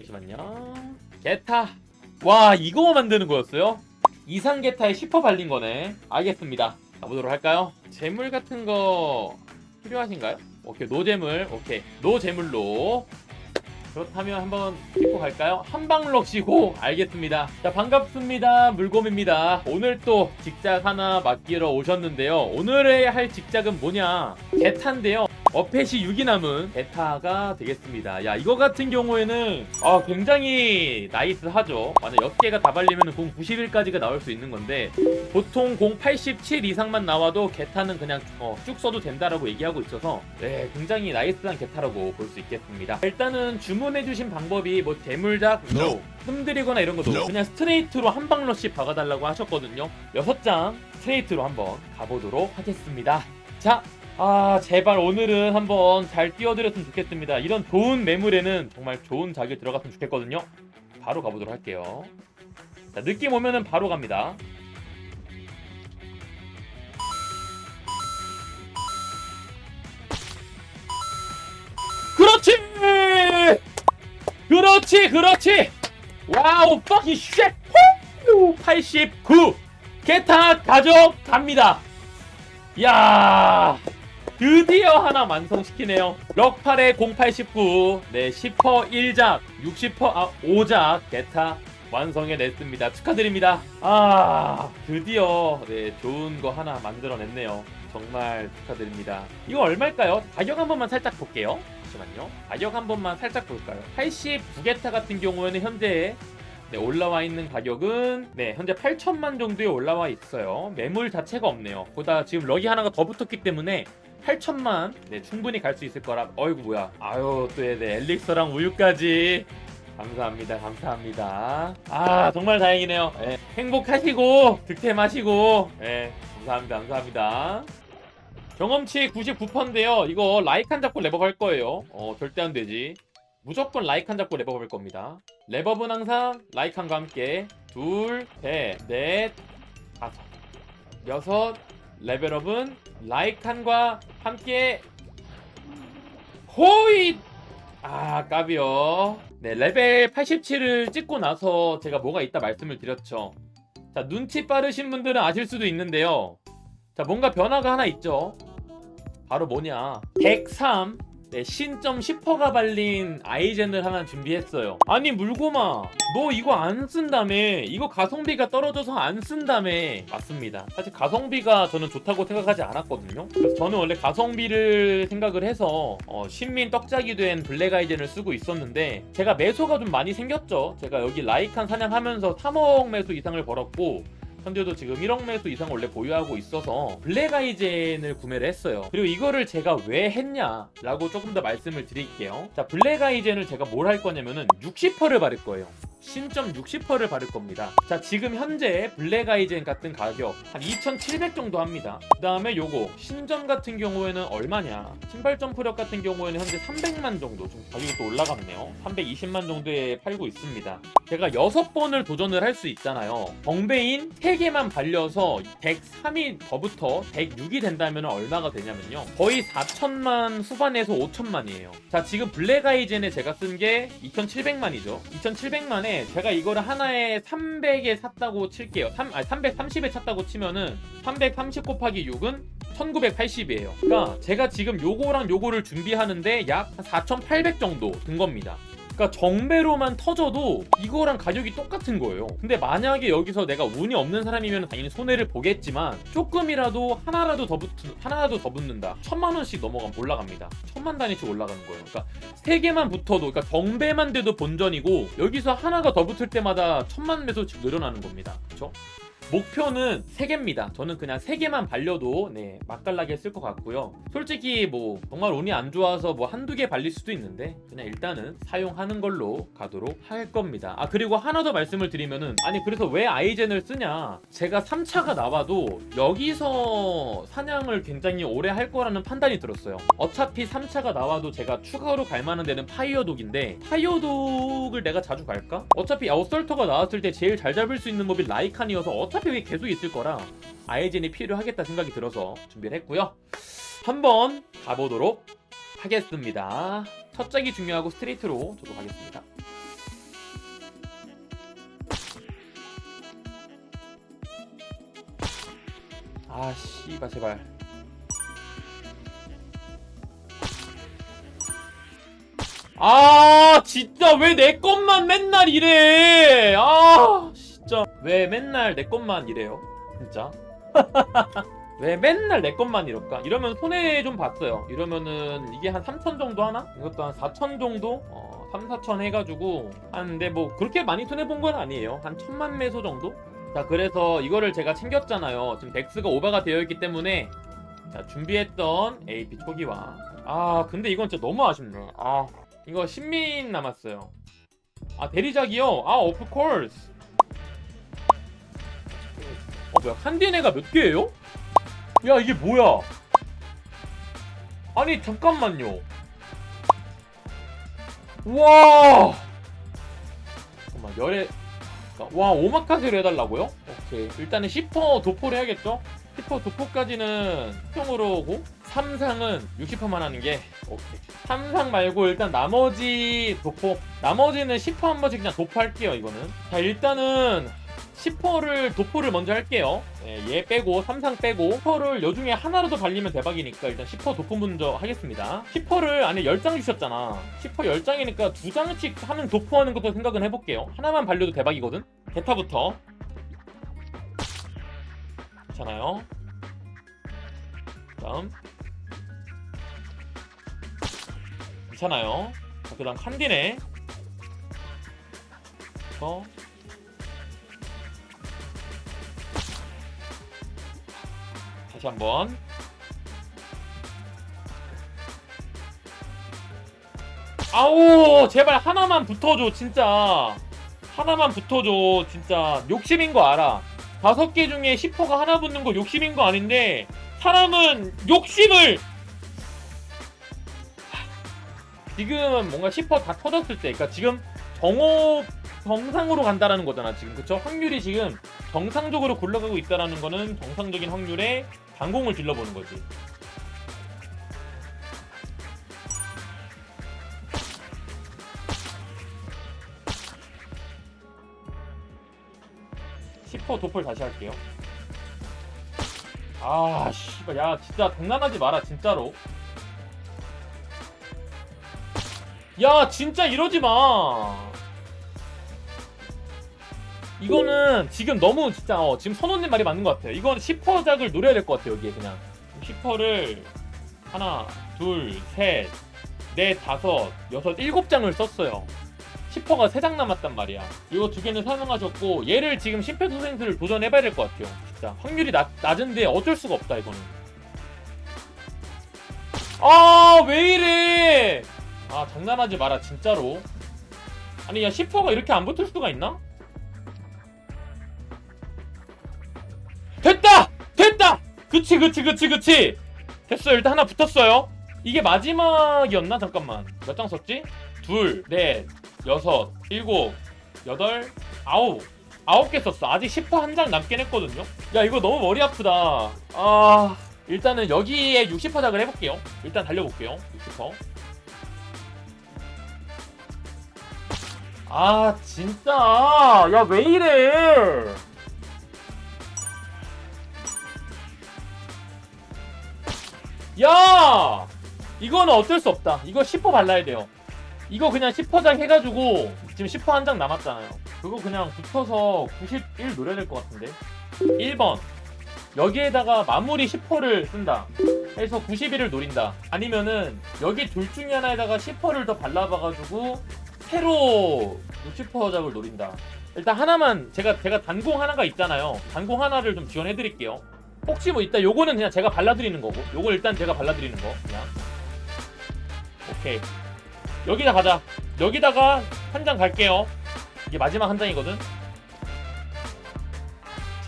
잠시만요. 게타. 와 이거 만드는 거였어요? 이상 게타에 10% 발린 거네. 알겠습니다. 가보도록 할까요? 재물 같은 거 필요하신가요? 오케이 노재물. 오케이 노재물로. 그렇다면 한번 찍고 갈까요? 한방럭시고 알겠습니다. 자 반갑습니다 물곰입니다. 오늘 또 직작 하나 맡기러 오셨는데요. 오늘의 할 직작은 뭐냐? 게타인데요. 어펫이 6이 남은 베타가 되겠습니다. 야, 이거 같은 경우에는 아, 굉장히 나이스하죠. 만약 10개가 다 발리면 공 91까지가 나올 수 있는 건데 보통 공 87 이상만 나와도 게타는 그냥 어, 쭉 써도 된다라고 얘기하고 있어서 네, 굉장히 나이스한 게타라고 볼 수 있겠습니다. 일단은 주문해주신 방법이 뭐 대물작, No. 흠들이거나 이런 것도 No. 그냥 스트레이트로 한 방러씩 박아달라고 하셨거든요. 6장 스트레이트로 한번 가보도록 하겠습니다. 자, 아 제발 오늘은 한번 잘 띄워드렸으면 좋겠습니다. 이런 좋은 매물에는 정말 좋은 자기 들어갔으면 좋겠거든요. 바로 가보도록 할게요. 자 느낌 오면은 바로 갑니다. 그렇지! 그렇지, 그렇지! 와우, 뻑이 쉣! 후! 89! 게타 가져갑니다! 야 드디어 하나 완성시키네요. 럭8의 089, 네, 10퍼 1작, 60퍼 아, 5작 게타 완성해냈습니다. 축하드립니다. 아, 드디어 네, 좋은 거 하나 만들어냈네요. 정말 축하드립니다. 이거 얼마일까요? 가격 한 번만 살짝 볼게요. 잠시만요. 가격 한 번만 살짝 볼까요? 89게타 같은 경우에는 현재 네, 올라와 있는 가격은 네, 현재 8천만 정도에 올라와 있어요. 매물 자체가 없네요. 보다 지금 럭이 하나가 더 붙었기 때문에 8천만 네, 충분히 갈 수 있을 거라. 어이구 뭐야. 아유 또 네, 엘릭서랑 우유까지. 감사합니다. 감사합니다. 아 정말 다행이네요. 예, 행복하시고 득템하시고 예, 감사합니다. 감사합니다. 경험치 99%인데요. 이거 라이칸 잡고 레버 갈 거예요. 어 절대 안 되지. 무조건 라이칸 잡고 레버 갈 겁니다. 레버는 항상 라이칸과 함께 둘, 셋, 넷, 다섯, 여섯, 레벨업은 라이칸과 함께 호잇! 아 까비요. 네 레벨 87을 찍고 나서 제가 뭐가 있다 말씀을 드렸죠. 자 눈치 빠르신 분들은 아실 수도 있는데요. 자 뭔가 변화가 하나 있죠. 바로 뭐냐 103 네, 신점 10%가 발린 아이젠을 하나 준비했어요. 아니 물고마, 너 이거 안 쓴다며? 이거 가성비가 떨어져서 안 쓴다며? 맞습니다. 사실 가성비가 저는 좋다고 생각하지 않았거든요. 그래서 저는 원래 가성비를 생각을 해서 어, 신민 떡짝이 된 블랙 아이젠을 쓰고 있었는데 제가 매소가 좀 많이 생겼죠. 제가 여기 라이칸 사냥하면서 3억 매수 이상을 벌었고 현재도 지금 1억 매수 이상 원래 보유하고 있어서 블랙 아이젠을 구매를 했어요. 그리고 이거를 제가 왜 했냐라고 조금 더 말씀을 드릴게요. 자, 블랙 아이젠을 제가 뭘 할 거냐면은 60%를 바를 거예요. 신점 60%를 바를 겁니다. 자, 지금 현재 블랙 아이젠 같은 가격 한 2,700 정도 합니다. 그 다음에 요거 신점 같은 경우에는 얼마냐? 신발 점프력 같은 경우에는 현재 300만 정도 좀 가격이 또 올라갔네요. 320만 정도에 팔고 있습니다. 제가 6번을 도전을 할 수 있잖아요. 벙베인 3개만 발려서 103이 더부터 106이 된다면 얼마가 되냐면요. 거의 4천만 후반에서 5천만이에요. 자, 지금 블랙 아이젠에 제가 쓴 게 2,700만이죠. 2,700만에 제가 이거를 하나에 300에 샀다고 칠게요. 3, 아니, 330에 샀다고 치면은 330 곱하기 6은 1980이에요. 그러니까 제가 지금 요거랑 요거를 준비하는데 약 4,800 정도 든 겁니다. 그러니까 정배로만 터져도 이거랑 가격이 똑같은 거예요. 근데 만약에 여기서 내가 운이 없는 사람이면 당연히 손해를 보겠지만 조금이라도 하나라도 더 붙, 하나라도 더 붙는다. 천만 원씩 넘어가면 올라갑니다. 천만 단위씩 올라가는 거예요. 그러니까 세 개만 붙어도, 그러니까 정배만 돼도 본전이고 여기서 하나가 더 붙을 때마다 천만 매소씩 늘어나는 겁니다. 그렇죠? 목표는 3개입니다. 저는 그냥 3개만 발려도 네, 맛깔나게 쓸 것 같고요. 솔직히 뭐 정말 운이 안 좋아서 뭐 한두 개 발릴 수도 있는데 그냥 일단은 사용하는 걸로 가도록 할 겁니다. 아 그리고 하나 더 말씀을 드리면은 아니 그래서 왜 아이젠을 쓰냐? 제가 3차가 나와도 여기서 사냥을 굉장히 오래 할 거라는 판단이 들었어요. 어차피 3차가 나와도 제가 추가로 갈 만한 데는 파이어독인데 파이어독을 내가 자주 갈까? 어차피 어설터가 나왔을 때 제일 잘 잡을 수 있는 몹이 라이칸이어서 어차피 펜타페이 계속 있을 거라 아이젠이 필요하겠다 생각이 들어서 준비를 했고요. 한번 가보도록 하겠습니다. 첫 짝이 중요하고 스트레이트로 저도 가겠습니다. 아 씨발 제발 아 진짜 왜 내 것만 맨날 이래 아 진짜 왜 맨날 내 것만 이래요? 진짜? 왜 맨날 내 것만 이럴까? 이러면 손해 좀 봤어요. 이러면은 이게 한 3천 정도 하나? 이것도 한 4천 정도? 어, 3, 4천 해가지고 하는데 뭐 그렇게 많이 손해 본 건 아니에요. 한 천만 매소 정도? 자 그래서 이거를 제가 챙겼잖아요. 지금 덱스가 오버가 되어 있기 때문에 자 준비했던 AP 초기화. 아 근데 이건 진짜 너무 아쉽네. 아 이거 신민 남았어요. 아 대리작이요? 아 오프 콜스 어 뭐야 칸디네가 몇 개예요? 야 이게 뭐야 아니 잠깐만요 우와 잠깐만 열에 와 오마카세로 해달라고요? 오케이 일단은 10% 도포를 해야겠죠? 10% 도포까지는 평으로 고 3상은 60%만 하는 게 오케이 3상 말고 일단 나머지 도포 나머지는 10%한 번씩 그냥 도포할게요 이거는 자 일단은 10%를 도포를 먼저 할게요. 예, 얘 빼고 3상 빼고. 10%를 여 중에 하나라도 발리면 대박이니까 일단 10% 도포 먼저 하겠습니다. 10%를 안에 10장 주셨잖아. 10% 10장이니까 2장씩 하는 도포하는 것도 생각은 해볼게요. 하나만 발려도 대박이거든? 게타부터. 괜찮아요. 다음. 괜찮아요. 자, 그 다음 칸디네. 어 다시 한번. 아우 제발 하나만 붙어줘 진짜. 하나만 붙어줘 진짜. 욕심인 거 알아. 다섯 개 중에 10호가 하나 붙는 거 욕심인 거 아닌데 사람은 욕심을. 지금은 뭔가 10%다 터졌을 때, 그러니까 지금 정오 정상으로 간다라는 거잖아, 지금. 그쵸? 확률이 지금 정상적으로 굴러가고 있다라는 거는 정상적인 확률에 반공을 질러보는 거지. (10% 도플) 다시 할게요. 아 씨발 야 진짜 장난하지 마라 진짜로. 야 진짜 이러지 마 이거는 지금 너무 진짜 어, 지금 선호님 말이 맞는 것 같아요. 이건 10%작을 노려야 될 것 같아요 여기에 그냥. 10%를 하나 둘 셋 넷 다섯 여섯 일곱 장을 썼어요. 10%가 3장 남았단 말이야. 이거 두 개는 사용하셨고 얘를 지금 심폐소생술을 도전해봐야 될 것 같아요. 진짜. 확률이 낮, 낮은데 어쩔 수가 없다 이거는. 아 왜 이래! 아 장난하지 마라 진짜로. 아니 야 10%가 이렇게 안 붙을 수가 있나? 됐다! 됐다! 그치 그치 그치 그치! 됐어 일단 하나 붙었어요. 이게 마지막이었나? 잠깐만. 몇 장 썼지? 둘, 넷, 여섯, 일곱, 여덟, 아홉. 아홉 개 썼어. 아직 10%한장 남긴 했거든요. 야 이거 너무 머리 아프다. 아 일단은 여기에 60%작을 해볼게요. 일단 달려볼게요. 60%아 진짜? 야 왜 이래 야! 이거는 어쩔 수 없다. 이거 10% 발라야 돼요. 이거 그냥 10%장 해가지고 지금 10%한 장 남았잖아요. 그거 그냥 붙어서 91 노려야 될 것 같은데. 1번. 여기에다가 마무리 10%를 쓴다. 해서 91을 노린다. 아니면은 여기 둘 중에 하나에다가 10%를 더 발라봐가지고 새로 60%작을 노린다. 일단 하나만 제가 제가 단공 하나가 있잖아요. 단공 하나를 좀 지원해 드릴게요. 혹시 뭐 이따 요거는 그냥 제가 발라드리는 거고 요거 일단 제가 발라드리는 거 그냥 오케이 여기다 가자 여기다가 한 장 갈게요 이게 마지막 한 장이거든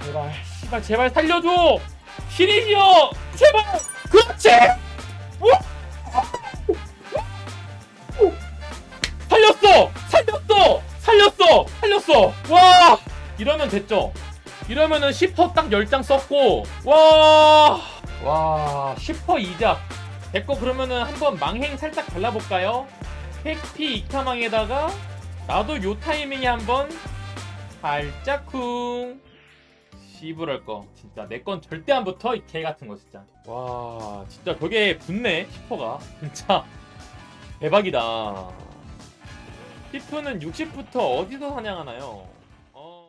제발 씨발 제발 살려줘 신이시여 제발 그렇지! 살렸어! 살렸어! 살렸어! 살렸어! 와! 이러면 됐죠? 이러면은 10%딱 10장 썼고, 와! 와, 10% 이작. 됐고, 그러면은 한번 망행 살짝 발라볼까요? 팩피 이카망에다가, 나도 요 타이밍에 한번, 살짝 쿵. 씨부랄 거 진짜 내 건 절대 안 붙어 이 개 같은 거 진짜 와 진짜 저게 붙네 히퍼가 진짜 대박이다 히프는 60부터 어디서 사냥하나요?